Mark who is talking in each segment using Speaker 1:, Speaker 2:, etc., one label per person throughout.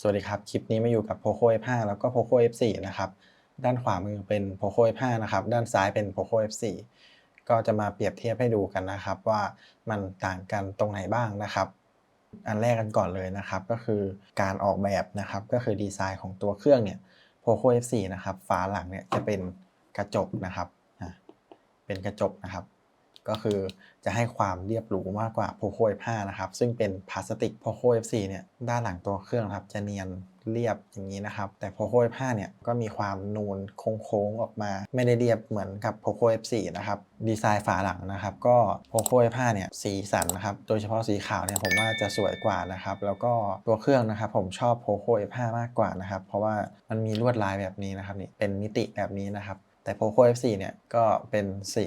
Speaker 1: สวัสดีครับ คลิปนี้มาอยู่กับ Poco F5 แล้วก็ Poco F4 นะครับ ด้านขวามือเป็น Poco F5 นะครับ ด้านซ้ายเป็น Poco F4 ก็จะมาเปรียบเทียบให้ดูกันนะครับ ว่ามันต่างกันตรงไหนบ้างนะครับ อันแรกกันก่อนเลยนะครับ ก็คือการออกแบบนะครับ ก็คือดีไซน์ของตัวเครื่องเนี่ย Poco F4 นะครับ ฝาหลังเนี่ยจะเป็นกระจกนะครับอะเป็นกระจกนะครับ ก็คือจะให้ความเรียบหรูมากกว่า Poco F5 นะครับ ซึ่งเป็นพลาสติก Poco F4 เนี่ยด้านหลังตัวเครื่องครับจะเนียนเรียบอย่างนี้นะครับ แต่ Poco F5 เนี่ยก็มีความนูนโค้งๆออกมา ไม่ได้เรียบเหมือนกับ Poco F4 นะครับ ดีไซน์ฝาหลังนะครับ ก็ Poco F5 เนี่ยสีสันนะครับ โดยเฉพาะสีขาวเนี่ยผมว่าจะสวยกว่านะครับ แล้วก็ตัวเครื่องนะครับผมชอบ Poco F5 มากกว่านะครับ เพราะว่ามันมีลวดลายแบบนี้นะครับนี่เป็นมิติแบบนี้นะครับ แต่ Poco F4 เนี่ยก็เป็นสี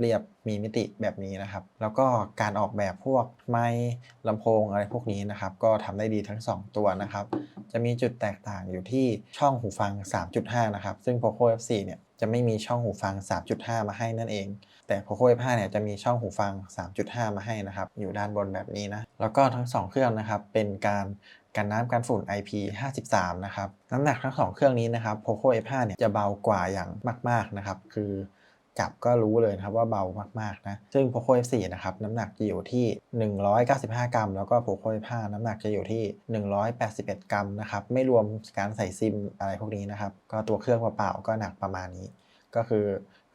Speaker 1: เรียบๆมีมิติแบบนี้นะครับ แล้วก็การออกแบบพวกไมค์ลำโพงอะไรพวกนี้นะครับ ก็ทำได้ดีทั้ง 2 ตัวนะครับ จะมีจุดแตกต่างอยู่ที่ช่องหูฟัง 3.5 นะครับ ซึ่ง Poco F4 เนี่ยจะไม่มีช่องหูฟัง 3.5 มาให้นั่นเอง แต่ Poco F5 เนี่ยจะมีช่องหูฟัง 3.5 มาให้นะครับ อยู่ด้านบนแบบนี้นะ แล้วก็ทั้ง 2 เครื่องนะครับ เป็นการกันน้ำกันฝุ่น IP53 นะครับ น้ำหนักทั้ง 2 เครื่องนี้นะครับ Poco F5 เนี่ยจะเบากว่าอย่างมาก ๆ นะครับ คือ จับก็รู้เลยนะครับว่าเบามากๆนะ ซึ่ง Poco F4 นะครับน้ำหนักจะอยู่ที่ 195 กรัม แล้วก็ Poco F5 น้ำหนักจะอยู่ที่ 181 กรัมนะครับ ไม่รวมการใส่ซิมอะไรพวกนี้นะครับ ก็ตัวเครื่องเปล่าๆก็หนักประมาณนี้ ก็คือ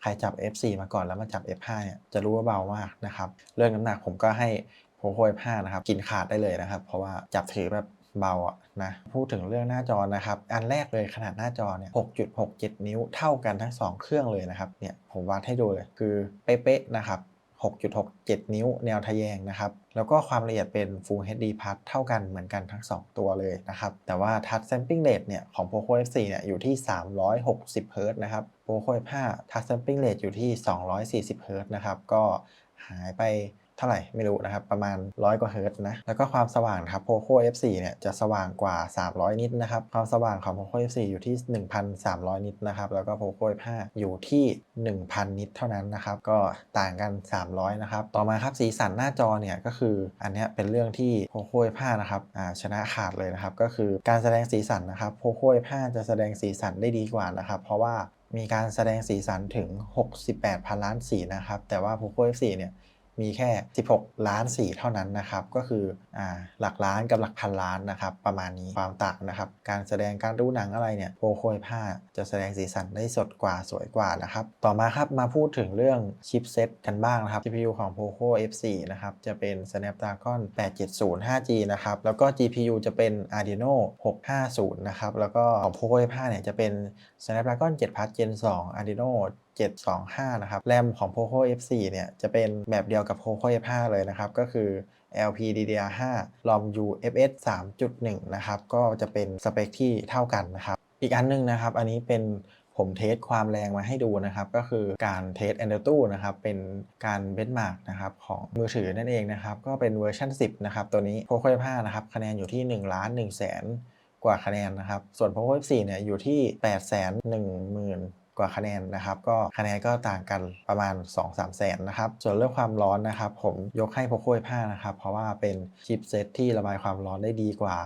Speaker 1: ใครจับ F4 มาก่อนแล้วมาจับ F5 เนี่ยจะรู้ว่าเบามากนะครับ เรื่องน้ำหนักผมก็ให้ Poco F5 นะครับกินขาดได้เลยนะครับ เพราะว่าจับถือแบบ เบาอะนะพูดถึงเรื่องหน้าจอนะครับ อันแรกเลยขนาดหน้าจอเนี่ย 6.67 นิ้วเท่ากันทั้ง 2 เครื่องเลยนะครับ เนี่ยผมวัดให้ดูเลยคือเป๊ะๆนะครับ 6.67 นิ้วแนวทะแยงนะครับ แล้วก็ความละเอียดเป็น Full HD Plus เท่ากันเหมือนกันทั้ง 2 ตัวเลยนะครับ แต่ว่า Touch Sampling Rate เนี่ยของ Poco F4 เนี่ยอยู่ที่ 360 Hz นะครับ Poco F5 Touch Sampling Rate อยู่ที่ 240 Hz นะครับ ก็หายไป ท่าไหร่ไม่รู้นะครับ ประมาณ 100 กว่าเฮิรต์นะ แล้วก็ความสว่างครับ Poco F4 เนี่ยจะสว่างกว่า 300 นิตนะครับ ความสว่างของ Poco F4 อยู่ที่ 1,300 นิตนะครับ แล้วก็ Poco F5 อยู่ที่ 1,000 นิตเท่านั้นนะครับ ก็ต่างกัน 300 นะครับ ต่อมาครับสีสันหน้าจอเนี่ยก็คืออันนี้เป็นเรื่องที่ Poco F5 นะครับชนะขาดเลยนะครับ ก็คือการแสดงสีสันนะครับ Poco F5 จะแสดงสีสันได้ดีกว่านะครับ เพราะว่ามีการแสดงสีสันถึง 68พันล้านสีนะครับ แต่ว่า Poco F4 เนี่ย มีแค่ 16 ล้านสีเท่านั้นนะครับ ก็คืออ่าหลักล้านกับหลักพันล้านนะครับ ประมาณนี้ความต่างนะครับ การแสดงการดูหนังอะไรเนี่ย Poco F5 จะแสดงสีสันได้สดกว่าสวยกว่านะครับ ต่อมาครับมาพูดถึงเรื่องชิปเซตกันบ้างนะครับ CPU ของ Poco F4 นะครับจะเป็น Snapdragon 870 5G นะครับแล้วก็ GPU จะเป็น Adreno 650 นะครับแล้วก็ของ Poco F5 เนี่ยจะเป็น Snapdragon 7 Plus Gen 2 Adreno 725 นะครับ แรมของ Poco F4 เนี่ย จะเป็นแบบเดียวกับ Poco F5 เลยนะครับ ก็คือ LPDDR5 ROM UFS 3.1 นะครับ ก็จะเป็นสเปคที่เท่ากันนะครับ อีกอันหนึงนะครับ อันนี้เป็นผมเทสความแรงมาให้ดูนะครับ ก็คือการเทส Antutu นะครับ เป็นการเบนมาร์กนะครับของมือถือนั่นเองนะครับ ก็เป็นเวอร์ชัน10 นะครับ ตัวนี้ Poco F5 นะครับ คะแนนอยู่ที่1ล้าน1แสน กว่าคะแนนนะครับ ส่วน Poco F4 เนี่ยอยู่ที่ 810,000กว่าคะแนนนะครับก็คะแนนก็ต่างกันประมาณ 2-3 แสนนะครับ ส่วนเรื่องความร้อนนะครับ ผมยกให้ Poco F5 นะครับ เพราะว่าเป็นชิปเซตที่ระบายความร้อนได้ดีกว่า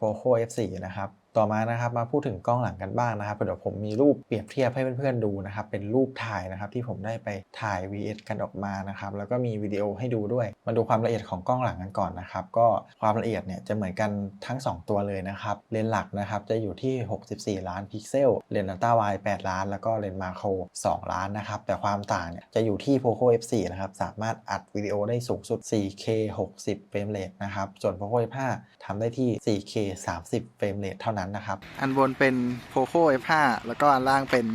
Speaker 1: Poco F4 นะครับ ต่อมานะครับมาพูดถึงกล้องหลังกันบ้างนะครับเดี๋ยวผมมีรูปเปรียบเทียบให้เพื่อนๆดูนะครับเป็นรูปถ่ายนะครับที่ผมได้ไปถ่าย VS กันออกมานะครับแล้วก็มีวิดีโอให้ดูด้วย มาดูความละเอียดของกล้องหลังกันก่อนนะครับก็ความละเอียดเนี่ยจะเหมือนกันทั้ง 2 ตัวเลยนะครับเลนส์หลักนะครับจะอยู่ที่ 64 ล้านพิกเซลเลนส์อัลตร้าไวด์8ล้าน แล้วก็เลนส์มาโคร 2 ล้านนะครับแต่ความต่างเนี่ยจะอยู่ที่ Poco F4 นะครับสามารถอัดวิดีโอได้สูงสุด 4K 60 เฟรมเรทนะครับส่วน Poco F5 ทำได้ที่ 4K 30 เฟรมเรทเท่านั้นนะครับ
Speaker 2: อันบนเป็น Poco F5 แล้วก็อันล่างเป็น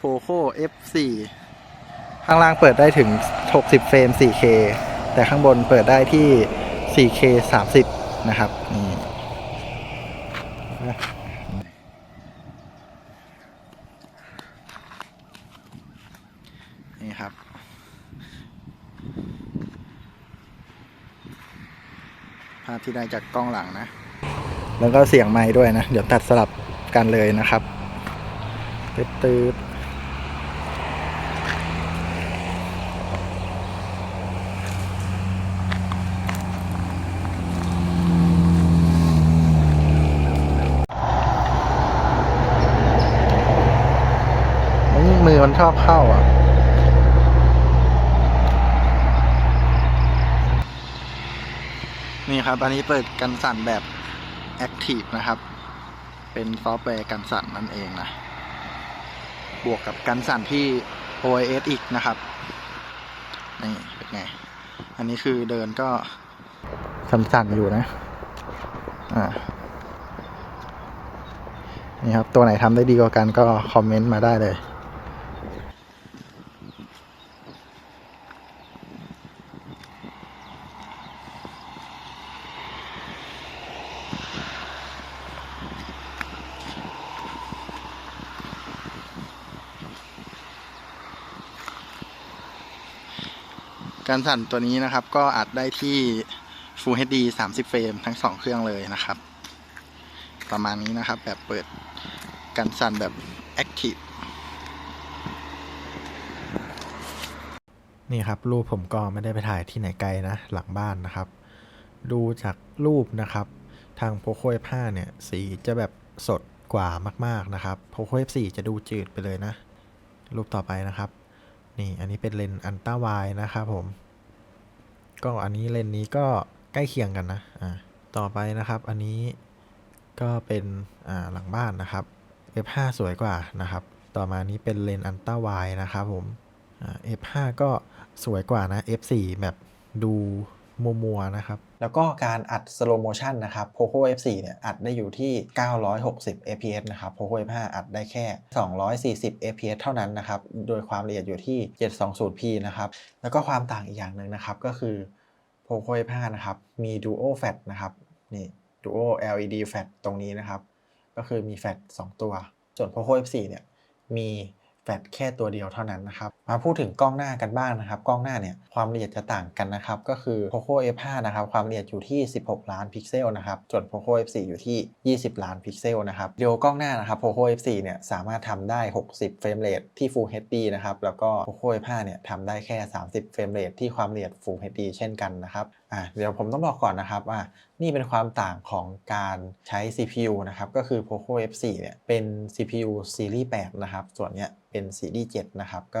Speaker 2: Poco F4 ข้างล่างเปิดได้ถึง 60 เฟรม 4K แต่ข้างบนเปิดได้ที่ 4K 30 นะครับนี่นี่ครับ ภาพที่ได้จากกล้องหลังนะ แล้วก็เสียงไม้ด้วยนะ เดี๋ยวตัดสลับกันเลยนะครับตืดตืดมือมันชอบเข้าอะนี่ครับ อันนี้เปิดกันสั่นแบบ Active นะครับ เป็นซอฟต์แวร์กันสั่นนั่นเองนะ บวกกับกันสั่นที่ OIS อีกนะครับ นี่เป็นไง อันนี้คือเดินก็สั่นๆอยู่นะ อ่า นี่ครับ ตัวไหนทำได้ดีกว่ากันก็คอมเมนต์มาได้เลย การสั่นตัวนี้นะครับ ก็อัดได้ที่ Full HD 30 เฟรมทั้ง 2 เครื่องเลยนะครับ ประมาณนี้นะครับ แบบเปิดกันสั่นแบบ Active นี่ครับ รูปผมก็ไม่ได้ไปถ่ายที่ไหนไกลนะ หลังบ้านนะครับ ดูจากรูปนะครับ ทาง Poco F5 เนี่ย สีจะแบบสดกว่ามาก ๆ นะครับ Poco F4 จะดูจืดไปเลยนะ รูปต่อไปนะครับ นี่อันนี้เป็นเลนส์อันต้าไวนะครับผม ก็อันนี้เลนส์นี้ก็ใกล้เคียงกันนะอ่าต่อไปนะครับอันนี้ก็เป็นอ่าหลังบ้านนะครับ F5 สวยกว่านะครับ ต่อมานี้เป็นเลนส์อันต้าไวนะครับผมอ่า F5 ก็สวยกว่านะ F4 แบบดูมัวๆนะครับ
Speaker 1: แล้วก็การอัด slow motion นะครับ Poco F4 เนี่ยอัดได้อยู่ที่ 960 fps นะครับ Poco F5 อัดได้แค่ 240 fps เท่านั้นนะครับ โดยความละเอียดอยู่ที่ 720p นะครับ แล้วก็ความต่างอีกอย่างหนึ่งนะครับ ก็คือ Poco F5 นะครับ มี Duo Flash นะครับนี่ Duo LED Flash ตรงนี้นะครับ ก็คือมีแฟลช2ตัว ส่วน Poco F4 เนี่ยมีแฟลชแค่ตัวเดียวเท่านั้นนะครับ มาพูดถึงกล้องหน้ากันบ้างนะครับกล้องหน้าเนี่ยความละเอียดจะต่างกันนะครับก็คือ Poco F5 นะครับความละเอียดอยู่ที่ 16 ล้านพิกเซลนะครับส่วน Poco F4 อยู่ที่ 20 ล้านพิกเซลนะครับเดียวกล้องหน้านะครับ Poco F4 เนี่ยสามารถทำได้ 60 เฟรมเรทที่ Full HD นะครับแล้วก็ Poco F5 เนี่ยทำได้แค่ 30 เฟรมเรทที่ความละเอียด Full HD เช่นกันนะครับอะเดี๋ยวผมต้องบอกก่อนนะครับว่านี่เป็นความต่างของการใช้ CPU นะครับก็คือ Poco F4 เนี่ยเป็น CPU ซีรีส์8นะครับส่วนเนี้ยเป็นซีรีส์7นะครับก็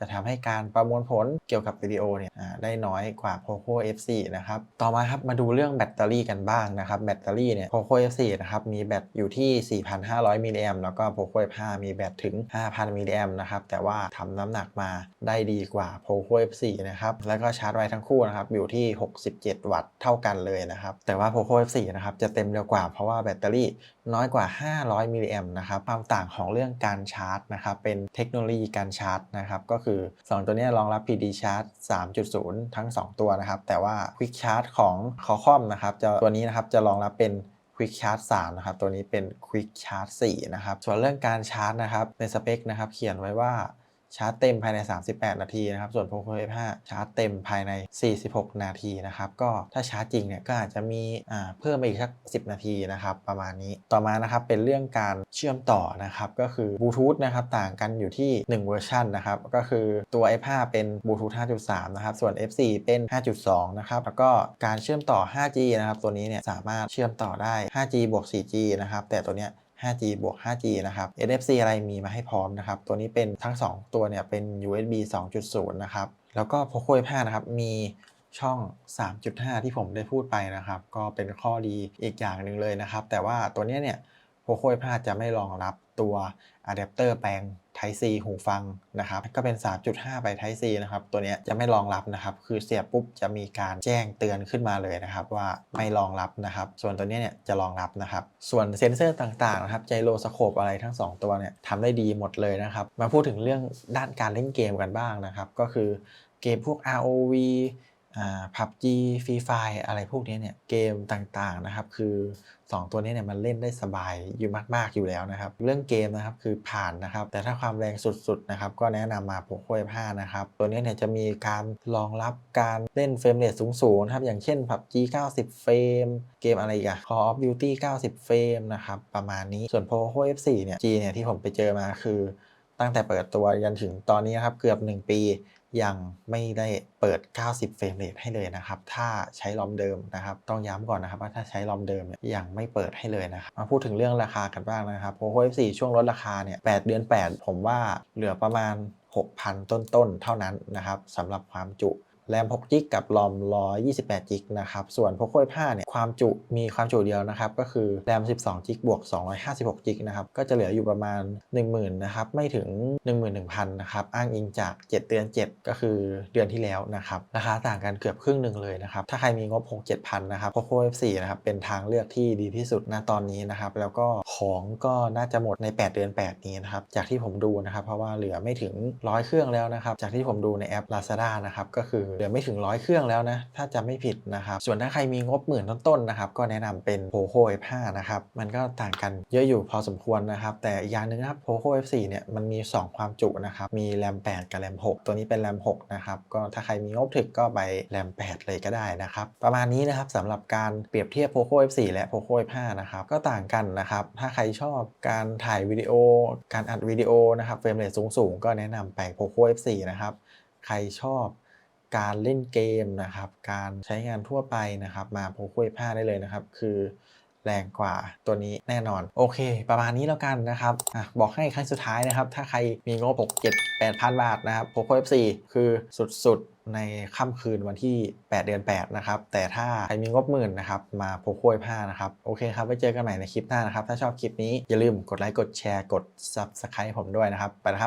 Speaker 1: จะทำให้การประมวลผลเกี่ยวกับวิดีโอเนี่ยได้น้อยกว่า Poco F4 นะครับ ต่อมาครับมาดูเรื่องแบตเตอรี่กันบ้างนะครับ แบตเตอรี่เนี่ย Poco F4 นะครับ มีแบตอยู่ที่ 4,500 มิลลิแอมแล้วก็ Poco F5 มีแบตถึง 5,000 มิลลิแอมนะครับ แต่ว่าทำน้ำหนักมาได้ดีกว่า Poco F4 นะครับ แล้วก็ชาร์จไวทั้งคู่นะครับ อยู่ที่ 67 วัตต์เท่ากันเลยนะครับ แต่ว่า Poco F4 นะครับ จะเต็มเร็วกว่า เพราะว่าแบตเตอรี่น้อยกว่า 500 มิลลิแอมนะครับ ความต่างของเรื่องการชาร์จนะครับ เป็นเทคโนโลยีการชาร์จนะครับ ก็คือ 2 ตัวนี้รองรับ PD Charge 3.0 ทั้ง 2 ตัวนะครับ แต่ว่า Quick Charge ของ Qualcomm นะครับจะตัวนี้นะครับจะรองรับเป็น Quick Charge 3นะครับ ตัวนี้เป็น Quick Charge 4นะครับ ส่วนเรื่องการชาร์จนะครับในสเปคนะครับ เขียนไว้ว่า ชาร์จเต็มภายใน 38 นาทีนะครับ ส่วน Poco F5 ชาร์จเต็มภายใน 46 นาทีนะครับ ก็ถ้าชาร์จจริงเนี่ยก็อาจจะมีเพิ่มไปอีกสัก 10 นาทีนะครับ ประมาณนี้ ต่อมานะครับเป็นเรื่องการเชื่อมต่อนะครับ ก็คือบลูทูธนะครับต่างกันอยู่ที่ 1 เวอร์ชันนะครับ ก็คือตัว F5 เป็นบลูทูธ 5.3 นะครับ ส่วน F4 เป็น 5.2 นะครับ แล้วก็การเชื่อมต่อ 5G นะครับ ตัวนี้เนี่ยสามารถเชื่อมต่อได้ 5G บวก 4G นะครับ แต่ตัวเนี้ย 5G บวก 5G นะครับ NFC อะไรมีมาให้พร้อมนะครับ ตัวนี้เป็นทั้ง 2 ตัวเนี่ยเป็น USB 2.0 นะครับ แล้วก็ Poco F5 นะครับ มีช่อง 3.5 ที่ผมได้พูดไปนะครับ ก็เป็นข้อดีอีกอย่างหนึ่งเลยนะครับ แต่ว่าตัวนี้เนี่ย Poco F5 จะไม่รองรับตัวอะแดปเตอร์แปลง Type C หูฟังนะครับก็เป็น 3.5 ไป Type C นะครับตัวนี้จะไม่รองรับนะครับคือเสียบปุ๊บจะมีการแจ้งเตือนขึ้นมาเลยนะครับว่าไม่รองรับนะครับส่วนตัวนี้เนี่ยจะรองรับนะครับส่วนเซ็นเซอร์ต่างๆนะครับไจโรสโคปอะไรทั้ง 2 ตัวเนี่ยทำได้ดีหมดเลยนะครับมาพูดถึงเรื่องด้านการเล่นเกมกันบ้างนะครับก็คือเกมพวก ROV อ่า PUBG Free Fire อะไรพวกนี้เนี่ยเกมต่างๆนะครับคือ 2 ตัวนี้เนี่ยมันเล่นได้สบายอยู่มาก ๆอยู่แล้วนะครับ เรื่องเกมนะครับคือผ่านนะครับ แต่ถ้าความแรงสุดๆนะครับก็แนะนำมา Poco F5 นะครับ ตัวนี้เนี่ยจะมีการรองรับการเล่นเฟรมเรทสูงๆนะครับอย่างเช่น PUBG 90 เฟรม เกมอะไรอีกอะ Call of Duty 90 เฟรมนะครับประมาณนี้ส่วน Poco F4 เนี่ย G เนี่ยที่ผมไปเจอมาคือตั้งแต่เปิดตัวยันถึงตอนนี้นะครับเกือบ 1 ปี ยังไม่ได้เปิด 90 เฟรมเรทให้เลยนะครับ ถ้าใช้ลอมเดิมนะครับ ต้องย้ำก่อนนะครับว่าถ้าใช้ลอมเดิมเนี่ยยังไม่เปิดให้เลยนะครับ มาพูดถึงเรื่องราคากันบ้างนะครับ Poco F4 ช่วงลดราคาเนี่ย8เดือน 8 ผมว่าเหลือประมาณ 6,000 ต้นๆ เท่านั้นนะครับสำหรับความจุ แรม6 g ิกกับรอม128 g ิกนะครับ ส่วน Poco F5 เนี่ย ความจุมีความจุเดียวนะครับ ก็คือแรม12 g ิกบวก256 g ิกนะครับ ก็จะเหลืออยู่ประมาณ 10,000นะครับ ไม่ถึง 11,000นะครับ อ้างอิงจาก 7 เดือน 7 ก็คือเดือนที่แล้วนะครับ ราคาต่างกันเกือบครึ่งหนึ่งเลยนะครับ ถ้าใครมีงบ 6 7,000นะครับ Poco F4 นะครับ เป็นทางเลือกที่ดีที่สุดณตอนนี้นะครับ แล้วก็ของก็น่าจะหมดใน 8 เดือน 8 นี้นะครับ จากที่ผมดูนะครับ เพราะว่าเหลือไม่ถึง 100 เครื่องแล้วนะครับ จากที่ผมดูในแอป Lazada นะครับ ก็คือเหลือไม่ถึง100เครื่องแล้วนะ ถ้าจำไม่ผิดนะครับ ส่วนถ้าใครมีงบหมื่นต้นๆนะครับ ก็แนะนำเป็น Poco F5 นะครับ มันก็ต่างกันเยอะอยู่พอสมควรนะครับ แต่อีกอย่างหนึ่งนะครับ Poco F4 เนี่ยมันมี 2 ความจุนะครับ มีแรม8กับแรม6ตัวนี้เป็นแรม6นะครับ ก็ถ้าใครมีงบถึกก็ไปแรม8เลยก็ได้นะครับ ประมาณนี้นะครับสำหรับการเปรียบเทียบ Poco F4 และ Poco F5 นะครับ ก็ต่างกันนะครับ ถ้าใครชอบการถ่ายวิดีโอ การอัดวิดีโอนะครับ เฟรมเรทสูงๆ ก็แนะนำไป Poco F4 นะครับ ใครชอบ การเล่นเกมนะครับ การใช้งานทั่วไปนะครับ มา Poco F5 ได้เลยนะครับ คือแรงกว่าตัวนี้แน่นอน โอเค ประมาณนี้แล้วกันนะครับอบอกให้ครั้งสุดท้ายนะครับ ถ้าใครมีงบ6 7 8พันบาทนะครับ Poco F4 คือสุดๆ ในค่ำคืนวันที่ 8 เดือน 8 นะครับ แต่ถ้าใครมีงบหมื่นนะครับ มา Poco F5 นะครับ โอเคครับ ไว้เจอกันใหม่ในคลิปหน้านะครับ ถ้าชอบคลิปนี้อย่าลืมกดไลค์กดแชร์กด Subscribe ผมด้วยนะครับ ไปนะครับ